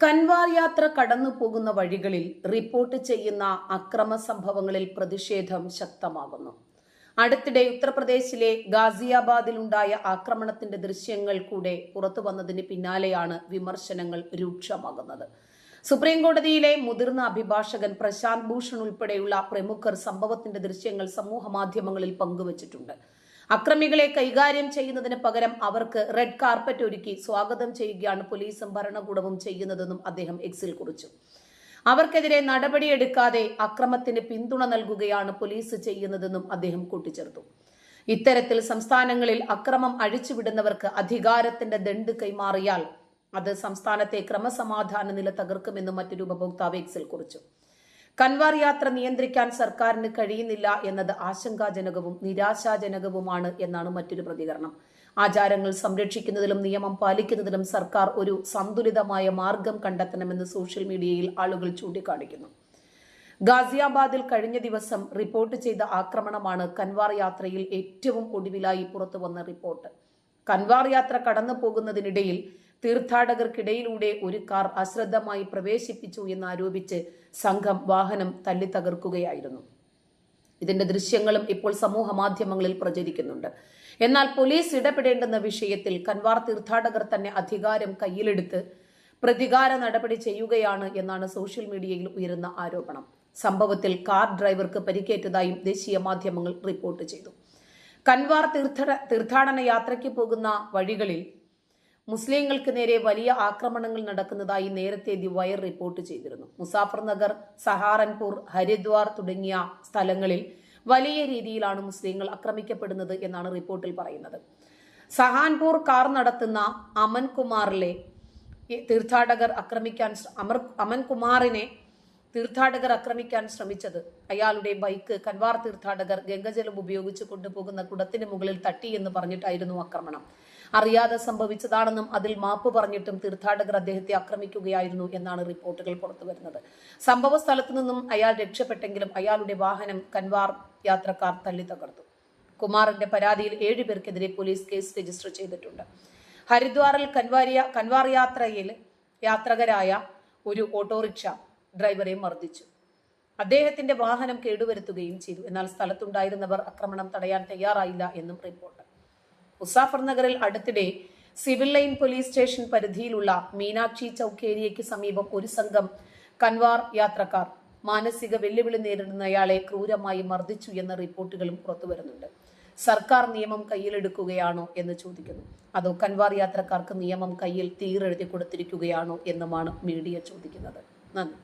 കൻവാർ യാത്ര കടന്നു പോകുന്ന വഴികളിൽ റിപ്പോർട്ട് ചെയ്യുന്ന അക്രമ സംഭവങ്ങളിൽ പ്രതിഷേധം ശക്തമാകുന്നു. അടുത്തിടെ ഉത്തർപ്രദേശിലെ ഗാസിയാബാദിലുണ്ടായ ആക്രമണത്തിന്റെ ദൃശ്യങ്ങൾ കൂടെ പുറത്തു വന്നതിന് പിന്നാലെയാണ് വിമർശനങ്ങൾ രൂക്ഷമാകുന്നത്. സുപ്രീം കോടതിയിലെ മുതിർന്ന അഭിഭാഷകൻ പ്രശാന്ത് ഭൂഷൺ ഉൾപ്പെടെയുള്ള പ്രമുഖർ സംഭവത്തിന്റെ ദൃശ്യങ്ങൾ സമൂഹ മാധ്യമങ്ങളിൽ പങ്കുവച്ചിട്ടുണ്ട്. അക്രമികളെ കൈകാര്യം ചെയ്യുന്നതിന് പകരം അവർക്ക് റെഡ് കാർപ്പറ്റ് ഒരുക്കി സ്വാഗതം ചെയ്യുകയാണ് പോലീസും ഭരണകൂടവും ചെയ്യുന്നതെന്നും അദ്ദേഹം എക്സിൽ കുറിച്ചു. അവർക്കെതിരെ നടപടിയെടുക്കാതെ അക്രമത്തിന് പിന്തുണ നൽകുകയാണ് പോലീസ് ചെയ്യുന്നതെന്നും അദ്ദേഹം കൂട്ടിച്ചേർത്തു. ഇത്തരത്തിൽ സംസ്ഥാനങ്ങളിൽ അക്രമം അഴിച്ചുവിടുന്നവർക്ക് അധികാരത്തിന്റെ ദണ്ട് കൈമാറിയാൽ അത് സംസ്ഥാനത്തെ ക്രമസമാധാന നില തകർക്കുമെന്നും മറ്റൊരു ഉപഭോക്താവ് എക്സിൽ കുറിച്ചു. കൻവാർ യാത്ര നിയന്ത്രിക്കാൻ സർക്കാരിന് കഴിയുന്നില്ല എന്നത് ആശങ്കാജനകവും നിരാശാജനകവുമാണ് എന്നാണ് മറ്റൊരു പ്രതികരണം. ആചാരങ്ങൾ സംരക്ഷിക്കുന്നതിലും നിയമം പാലിക്കുന്നതിലും സർക്കാർ ഒരു സന്തുലിതമായ മാർഗം കണ്ടെത്തണമെന്ന് സോഷ്യൽ മീഡിയയിൽ ആളുകൾ ചൂണ്ടിക്കാണിക്കുന്നു. ഗാസിയാബാദിൽ കഴിഞ്ഞ ദിവസം റിപ്പോർട്ട് ചെയ്ത ആക്രമണമാണ് കൻവാർ യാത്രയിൽ ഏറ്റവും ഒടുവിലായി പുറത്തുവന്ന റിപ്പോർട്ട്. കൻവാർ യാത്ര കടന്നു പോകുന്നതിനിടയിൽ തീർത്ഥാടകർക്കിടയിലൂടെ ഒരു കാർ അശ്രദ്ധമായി പ്രവേശിപ്പിച്ചു എന്നാരോപിച്ച് സംഘം വാഹനം തല്ലി തകർക്കുകയായിരുന്നു ഇതിന്റെ ദൃശ്യങ്ങളും ഇപ്പോൾ സമൂഹ മാധ്യമങ്ങളിൽ പ്രചരിക്കുന്നുണ്ട്. എന്നാൽ പോലീസ് ഇടപെടേണ്ടുന്ന വിഷയത്തിൽ കൻവാർ തീർത്ഥാടകർ തന്നെ അധികാരം കയ്യിലെടുത്ത് പ്രതികാര നടപടി ചെയ്യുകയാണ് എന്നാണ് സോഷ്യൽ മീഡിയയിൽ ഉയരുന്ന ആരോപണം. സംഭവത്തിൽ കാർ ഡ്രൈവർക്ക് പരിക്കേറ്റതായും ദേശീയ മാധ്യമങ്ങൾ റിപ്പോർട്ട് ചെയ്തു. കൻവാർ തീർത്ഥ തീർത്ഥാടന യാത്രയ്ക്ക് പോകുന്ന വഴികളിൽ മുസ്ലിങ്ങൾക്ക് നേരെ വലിയ ആക്രമണങ്ങൾ നടക്കുന്നതായി നേരത്തെ ദി വയർ റിപ്പോർട്ട് ചെയ്തിരുന്നു. മുസാഫർ നഗർ സഹാറൻപൂർ ഹരിദ്വാർ തുടങ്ങിയ സ്ഥലങ്ങളിൽ വലിയ രീതിയിലാണ് മുസ്ലിങ്ങൾ ആക്രമിക്കപ്പെടുന്നത് എന്നാണ് റിപ്പോർട്ടിൽ പറയുന്നത്. സഹാൻപൂർ കാർ നടത്തുന്ന അമൻകുമാറിലെ തീർത്ഥാടകർ ആക്രമിക്കാൻ അമർ അമൻകുമാറിനെ തീർത്ഥാടകർ ആക്രമിക്കാൻ ശ്രമിച്ചത്. അയാളുടെ ബൈക്ക് കൻവാർ തീർത്ഥാടകർ ഗംഗജലം ഉപയോഗിച്ച് കൊണ്ടുപോകുന്ന കുടത്തിന് മുകളിൽ തട്ടി എന്ന് പറഞ്ഞിട്ടായിരുന്നു ആക്രമണം. അറിയാതെ സംഭവിച്ചതാണെന്നും അതിൽ മാപ്പ് പറഞ്ഞിട്ടും തീർത്ഥാടകർ അദ്ദേഹത്തെ ആക്രമിക്കുകയായിരുന്നു എന്നാണ് റിപ്പോർട്ടുകൾ പുറത്തുവരുന്നത് സംഭവ സ്ഥലത്തു നിന്നും അയാൾ രക്ഷപ്പെട്ടെങ്കിലും അയാളുടെ വാഹനം കൻവാർ യാത്രക്കാർ തള്ളി തകർത്തു. കുമാറിന്റെ പരാതിയിൽ ഏഴുപേർക്കെതിരെ പോലീസ് കേസ് രജിസ്റ്റർ ചെയ്തിട്ടുണ്ട്. ഹരിദ്വാറിൽ കൻവാരിയ കൻവാർ യാത്രയിൽ യാത്രകരായ ഒരു ഓട്ടോറിക്ഷ ഡ്രൈവറെ മർദ്ദിച്ചു. അദ്ദേഹത്തിന്റെ വാഹനം കേടുവരുത്തുകയും ചെയ്തു. എന്നാൽ സ്ഥലത്തുണ്ടായിരുന്നവർ ആക്രമണം തടയാൻ തയ്യാറായില്ല എന്നും റിപ്പോർട്ട്. മുസാഫർ നഗറിൽ അടുത്തിടെ സിവിൽ ലൈൻ പോലീസ് സ്റ്റേഷൻ പരിധിയിലുള്ള മീനാക്ഷി ചൌക്ക് ഏരിയയ്ക്ക് സമീപം ഒരു സംഘം കൻവാർ യാത്രക്കാർ മാനസിക വെല്ലുവിളി നേരിടുന്നയാളെ ക്രൂരമായി മർദ്ദിച്ചു എന്ന റിപ്പോർട്ടുകളും പുറത്തുവരുന്നുണ്ട്. സർക്കാർ നിയമം കയ്യിലെടുക്കുകയാണോ എന്ന് ചോദിക്കുന്നു. അതോ കൻവാർ യാത്രക്കാർക്ക് നിയമം കയ്യിൽ തീരെഴുതി കൊടുത്തിരിക്കുകയാണോ എന്നുമാണ് മീഡിയ ചോദിക്കുന്നത്. നന്ദി.